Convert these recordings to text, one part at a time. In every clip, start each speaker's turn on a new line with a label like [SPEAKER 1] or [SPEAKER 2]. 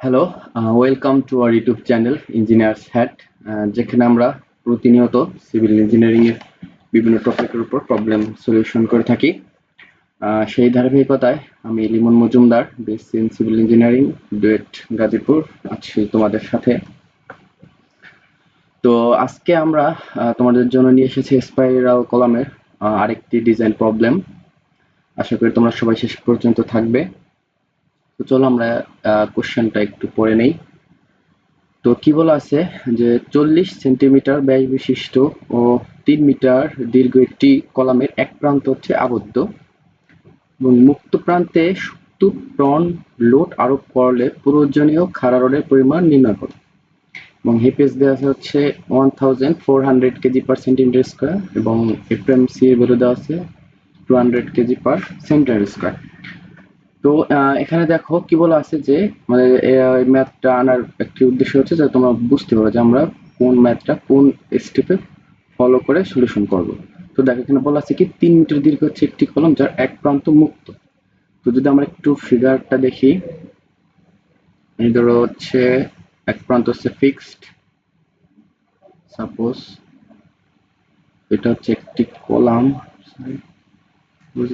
[SPEAKER 1] Hello welcome to our YouTube channel engineers hat যেখানে আমরা প্রতিনিয়ত সিভিল ইঞ্জিনিয়ারিং এর বিভিন্ন টপিকের উপর প্রবলেম সলিউশন করে থাকি। সেই ধারাবাহিকতায় আমি Limon Majumdar BSc in civil engineering DUET Gazipur, আছি তোমাদের সাথে। তো আজকে আমরা তোমাদের জন্য নিয়ে এসেছি স্পাইরাল কলামের আরেকটি ডিজাইন প্রবলেম আশা করি তোমরা সবাই শেষ পর্যন্ত থাকবে। তো চলো আমরা কোশ্চেনটা একটু পড়ে নেই। তো কি বলা আছে যে, চল্লিশ সেন্টিমিটার ব্যাস বিশিষ্ট ও তিন মিটার দীর্ঘ একটি কলামের এক প্রান্ত হচ্ছে আবদ্ধ। এবং মুক্ত প্রান্তে সত্তর টন লোড আরোপ করলে প্রয়োজনীয় খাড়া রডের পরিমাণ নির্ণয় করো। এবং হেপেস দেওয়া আছে হচ্ছে one thousand four hundred KG per centimetre square এবং এফ এফএমসি এর ভ্যালু দেওয়া আছে two hundred KG per centimetre square তো এখানে দেখো কি বলা আছে যে আমাদের ম্যাথটা আনার একটি উদ্দেশ্য হচ্ছে যে তোমরা বুঝতে পারো যে আমরা কোন ম্যাথটা কোন স্টেপে ফলো করে সলিউশন করব। তো দেখো এখানে বলা আছে কি, তিন মিটার দীর্ঘ হচ্ছে একটি কলম যার এক প্রান্ত মুক্ত। তো যদি আমরা একটু ফিগারটা দেখি, এই ধরো হচ্ছে এক প্রান্ত হচ্ছে ফিক্সড সাপোজ এটা হচ্ছে একটি কলাম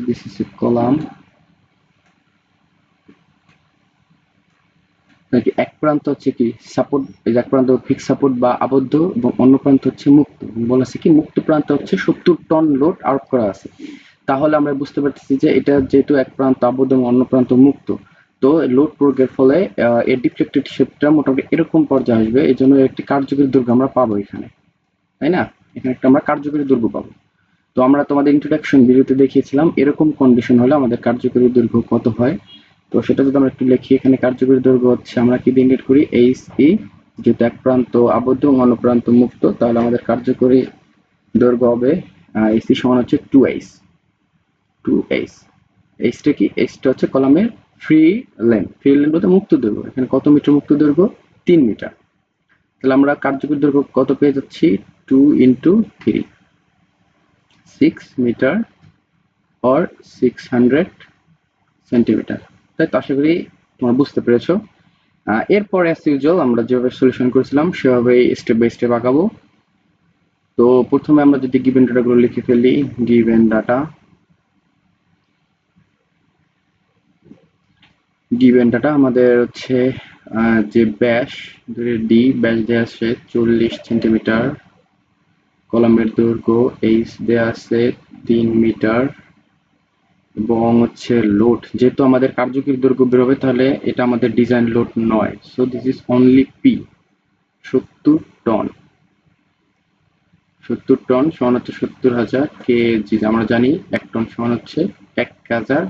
[SPEAKER 1] দিস ইজ কলাম। নাকি এক প্রান্ত হচ্ছে কি সাপোর্ট এক প্রান্ত ফিক্স সাপোর্ট বা আবদ্ধ এবং অন্য প্রান্ত হচ্ছে মুক্ত? বলা আছে কি মুক্ত প্রান্ত হচ্ছে সত্তর টন লোড আরোপ করা আছে। তাহলে আমরা বুঝতে পারতেছি যে এটা যেহেতু এক প্রান্ত আবদ্ধ এবং অন্য প্রান্ত মুক্ত, তো লোড প্রয়োগের ফলে এর ডিফ্লেক্টেড শেপটা মোটামুটি এরকম পর্যায়ে আসবে এই জন্য একটি কার্যকরী দুর্গ আমরা পাবো এখানে। তাই না? এখানে একটা আমরা কার্যকরী দুর্গ পাবো। তো আমরা তোমাদের ইন্ট্রোডাকশন ভিডিওতে দেখিয়েছিলাম, এরকম কন্ডিশন হলে আমাদের কার্যকরী দৈর্ঘ্য কত হয়? তো সেটা যদি আমরা একটু লিখি, এখানে কার্যকরী দৈর্ঘ্য হচ্ছে আমরা কি ইন্ডিকেট করি? এইচ ই যেহেতু এক প্রান্ত আবদ্ধ এবং অন্য প্রান্ত মুক্ত, তাহলে আমাদের কার্যকরী দৈর্ঘ্য হবে এইচসি সমান হচ্ছে টু এইচ টু এইচ এইচটা কি? এইচটা হচ্ছে কলামের ফ্রি লেন্থ ফ্রি লেন্থ বলতে মুক্ত দৈর্ঘ্য। এখানে কত মিটার মুক্ত দৈর্ঘ্য? তিন মিটার। তাহলে আমরা কার্যকরী দৈর্ঘ্য কত পেয়ে যাচ্ছি? Two into three six metre or six hundred centimetre তাই তো আশা করি তোমরা বুঝতে পেরেছ। এরপর অ্যাজ ইউজুয়াল আমরা যেভাবে সলিউশন করেছিলাম, সেভাবেই স্টেপ বাই স্টেপ আঁকাবো তো প্রথমে আমরা যদি গিভেন ডাটাগুলো লিখে ফেলি গিভেন ডাটা গিভেন ডাটা আমাদের হচ্ছে যে ব্যাস, ধরে ডি ব্যাস দেওয়া আছে চল্লিশ সেন্টিমিটার কলামের দৈর্ঘ্য এইচ দেওয়া আছে তিন মিটার এবং হচ্ছে লোড যেহেতু আমাদের কার্যকরী দৈর্ঘ্য বেরোবে তাহলে এটা আমাদের ডিজাইন লোড নয়। So this is only P সত্তর টন সত্তর টন সমান হচ্ছে সত্তর হাজার কেজি, আমরা জানি এক টন সমান হচ্ছে এক হাজার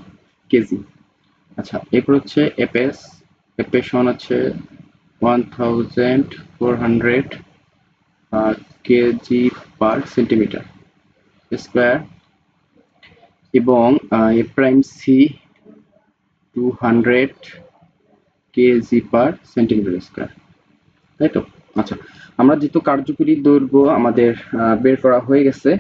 [SPEAKER 1] কেজি। আচ্ছা এরপর হচ্ছে এপেস এপেস সমান হচ্ছে one thousand four hundred KG per centimetre square এবং A prime C two hundred KG per centimetre square তাই তো? আচ্ছা আমরা যেহেতু কার্যকরী দৈর্ঘ্য আমাদের বের করা হয়ে গেছে,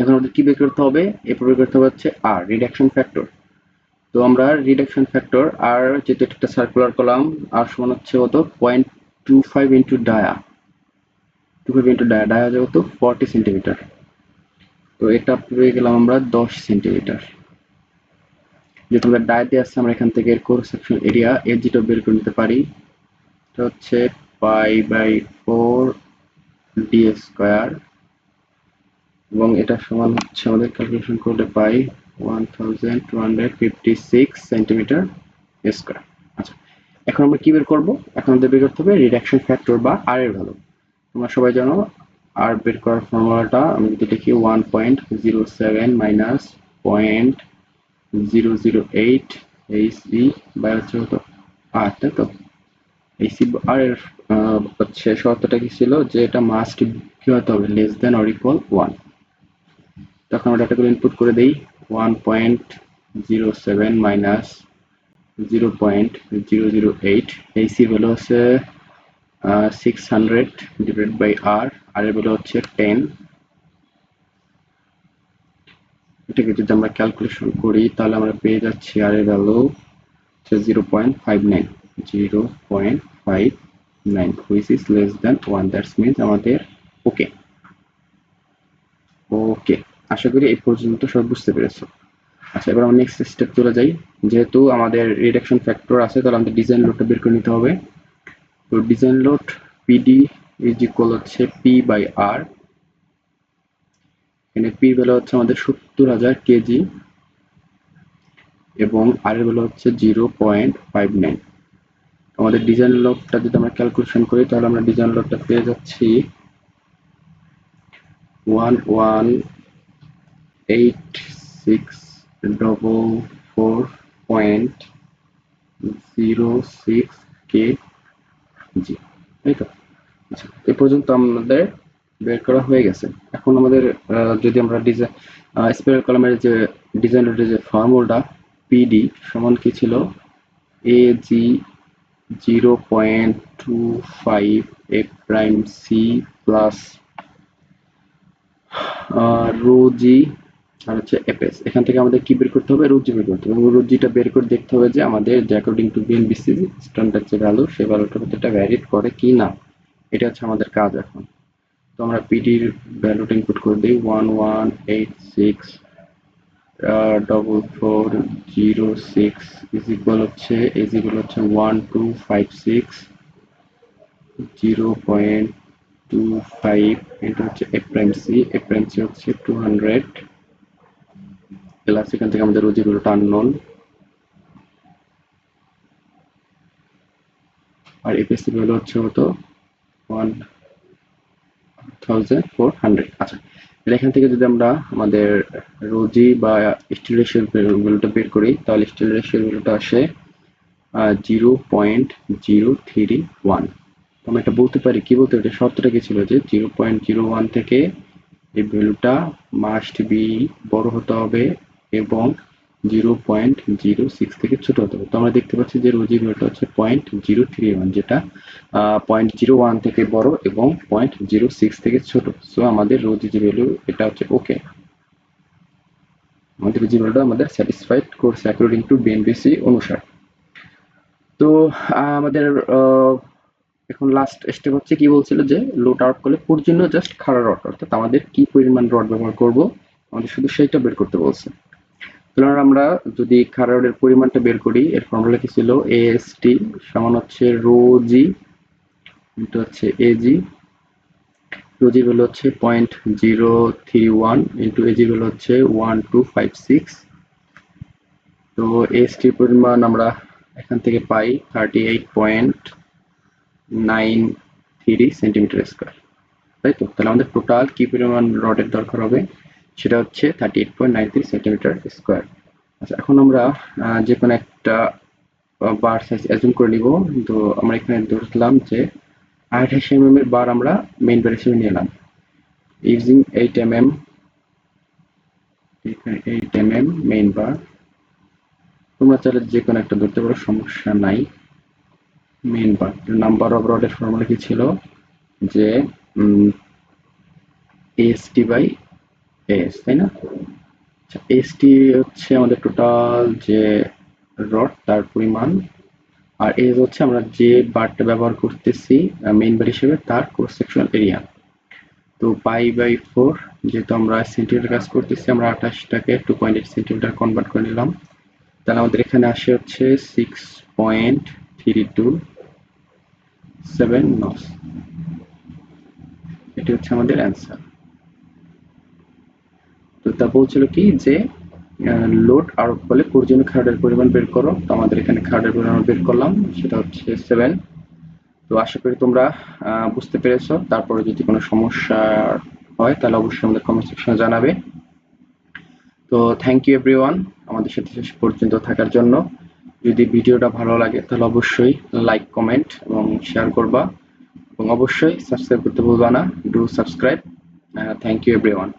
[SPEAKER 1] এখন আমাদের কি বের করতে হবে? এরপর বের করতে হবে হচ্ছে আর রিডাকশন ফ্যাক্টর তো আমরা রিডাকশন ফ্যাক্টর আর যেহেতু একটা সার্কুলার কলাম আর সমান হচ্ছে কত? Point two five into dia two five into dia dia হচ্ছে কত? ফর্টি সেন্টিমিটার তো এটা পেয়ে গেলাম আমরা দশ সেন্টিমিটার যেহেতু আমাদের ডায়াতে আসছে, আমরা এখান থেকে এর কোর সেকশন এরিয়া এর যেটা বের করে নিতে পারি, এটা হচ্ছে pi by four D square এবং এটা সমান হচ্ছে আমাদের ক্যালকুলেশন করলে পাই one thousand two hundred fifty six centimetre square আচ্ছা এখন আমরা কি বের করব? এখন আমাদের বের করতে হবে রিডাকশন ফ্যাক্টর বা আর এর ভ্যালু তোমরা সবাই জানো আর বের করার ফর্মুলাটা আমি যদি দেখি one point zero seven minus point zero zero eight H E by হচ্ছে কত? আর তাই তো? এই সি আর এর হচ্ছে শর্তটা কি ছিল? যে এটা মাস্ট কি হতে হবে? Less than or equal one তখন আমরা ডাটাগুলো ইনপুট করে দেই। One point zero seven minus zero point zero zero eight এই সি ভ্যালু হচ্ছে six hundred divide by R R এর ভ্যালু হচ্ছে টেন এটাকে যদি আমরা ক্যালকুলেশন করি, তাহলে আমরা পেয়ে যাচ্ছি আর এর ভ্যালু হচ্ছে zero point five nine zero point five nine which is less than one that's means আমাদের ওকে ওকে আশা করি এই পর্যন্ত সব বুঝতে পেরেছ। আচ্ছা এবার আমরা নেক্সট স্টেপ চলে যাই। যেহেতু আমাদের রিডাকশন ফ্যাক্টর আছে, তাহলে আমাদের ডিজাইন লোডটা বের করে নিতে হবে। তো design load, PD is equal হচ্ছে পি বাই আর এখানে পি ভ্যালু হচ্ছে আমাদের সত্তর হাজার কেজি এবং আর এর ভ্যালু হচ্ছে জিরো পয়েন্ট ফাইভ নাইন আমাদের ডিজাইন লোডটা যদি আমরা ক্যালকুলেশন করি, তাহলে আমরা ডিজাইন লোডটা পেয়ে যাচ্ছি one one eight six double four point zero six K G তাই তো। আচ্ছা এ পর্যন্ত আমাদের বের করা হয়ে গেছে। এখন আমাদের যদি আমরা ডিজাইন স্পেয়ার কলামের যে ডিজাইনের যে ফর্মুলাটা পিডি সমান কি ছিল? A G zero point two five A prime C plus rho G আর হচ্ছে এপএস এখান থেকে আমাদের কি বের করতে হবে? রুজি বের করতে হবে। রুজিটা বের করে দেখতে হবে যে আমাদের যে অ্যাকর্ডিং টু বিএনবিসি স্ট্যান্ডার্ড যে ভ্যালু সেই ভ্যালুটার মধ্যে এটা ভ্যারিড করে কি না। এটা হচ্ছে আমাদের কাজ এখন। তো আমরা পিডির ভ্যালুটা ইনপুট করে দিই। One one eight six double four zero six is হচ্ছে ইজ হচ্ছে one two five six zero point two five এটা হচ্ছে A prime C A prime C হচ্ছে টু হান্ড্রেড প্লাস এখান থেকে আমাদের রোজি ভ্যালুটা আননোন আর এপিএসসি ভ্যালু হচ্ছে হতো ওয়ান থাউজেন্ড ফোর হান্ড্রেড আচ্ছা এখান থেকে যদি আমরা আমাদের রোজি বা স্টিল রেশিওর ভ্যালুটা বের করি, তাহলে স্টিল রেশিওর ভ্যালুটা আসে zero point zero three one আমরা এটা বলতে পারি, কি বলতে পারি? শর্তটা কি ছিল যে জিরো পয়েন্ট জিরো ওয়ান থেকে এই ভ্যালুটা মাস্ট বি বড় হতে হবে এবং জিরো পয়েন্ট জিরো সিক্স থেকে ছোট হতে হবে। তো আমরা দেখতে পাচ্ছি যে রোজি ভ্যালুটা হচ্ছে পয়েন্ট জিরো থ্রি ওয়ান যেটা পয়েন্ট জিরো ওয়ান থেকে বড় এবং পয়েন্ট জিরো সিক্স থেকে ছোট। সো আমাদের রোজি যে ভ্যালু এটা হচ্ছে ওকে আমাদের রোজি ভ্যালুটা আমাদের স্যাটিসফাইড করছে অ্যাকর্ডিং টু বিএনবিসি অনুসার। তো আমাদের এখন লাস্ট স্টেপ হচ্ছে কি বলছিল যে লোড আউট করলে প্রয়োজনীয় জাস্ট খাড়া রড অর্থাৎ আমাদের কি পরিমাণ রড ব্যবহার করব? আমাদের শুধু সেইটা বের করতে বলছে। তাহলে আমরা যদি খাড়া পরিমাণটা বের করি, এর ফর্মুলা কি ছিল? এএসটি সমান হচ্ছে রো জি ইন্টু হচ্ছে A G AG rho G value হচ্ছে point zero three one into AG value হচ্ছে ওয়ান টু ফাইভ সিক্স তো এসটির পরিমাণ আমরা এখান থেকে পাই thirty eight point nine three centimetre square তাই তো? তাহলে আমাদের টোটাল কি পরিমাণ রডের দরকার হবে? সেটা হচ্ছে thirty eight point nine three centimetre square আচ্ছা এখন আমরা যে কোনো একটা বার সাইজ অ্যাজুম করে নিব। তো আমরা এখানে ধরলাম যে আঠাশ এম এম এর বার আমরা মেইন বার হিসেবে নিলাম using eight M M eight M M main bar তোমরা চাইলে যে কোনো একটা ধরতে পারো, সমস্যা নাই। মেইন বার নাম্বার অফ রডের ফর্মুলা কি ছিল? যে এসটি বাই এস তাই না? আচ্ছা এসটি হচ্ছে আমাদের টোটাল যে রড তার পরিমাণ, আর এস হচ্ছে আমরা যে বারটা ব্যবহার করতেছি মেইন বার হিসেবে তার কোর্স সেকশন এরিয়া তো পাই বাই ফোর যেহেতু আমরা সেন্টিমিটার কাজ করতেছি, আমরা আঠাশটাকে two point eight centimetre convert করে নিলাম। তাহলে আমাদের এখানে আসে হচ্ছে six point three two seven nos এটি হচ্ছে আমাদের অ্যান্সার তো তা বলছিল কি যে লোড আরোপ করলে প্রয়োজনীয় খার্ডের পরিমাণ বের করো। তো আমাদের এখানে খার্ডের পরিমাণ বের করলাম, সেটা হচ্ছে সেভেন তো আশা করি তোমরা বুঝতে পেরেছ। তারপরে যদি কোনো সমস্যা হয়, তাহলে অবশ্যই আমাদের কমেন্ট সেকশনে জানাবে। তো থ্যাংক ইউ এভরিওয়ান আমাদের সাথে শেষ পর্যন্ত থাকার জন্য। যদি ভিডিওটা ভালো লাগে, তাহলে অবশ্যই লাইক কমেন্ট এবং শেয়ার করবা। এবং অবশ্যই সাবস্ক্রাইব করতে ভুলবা না। Do subscribe thank you everyone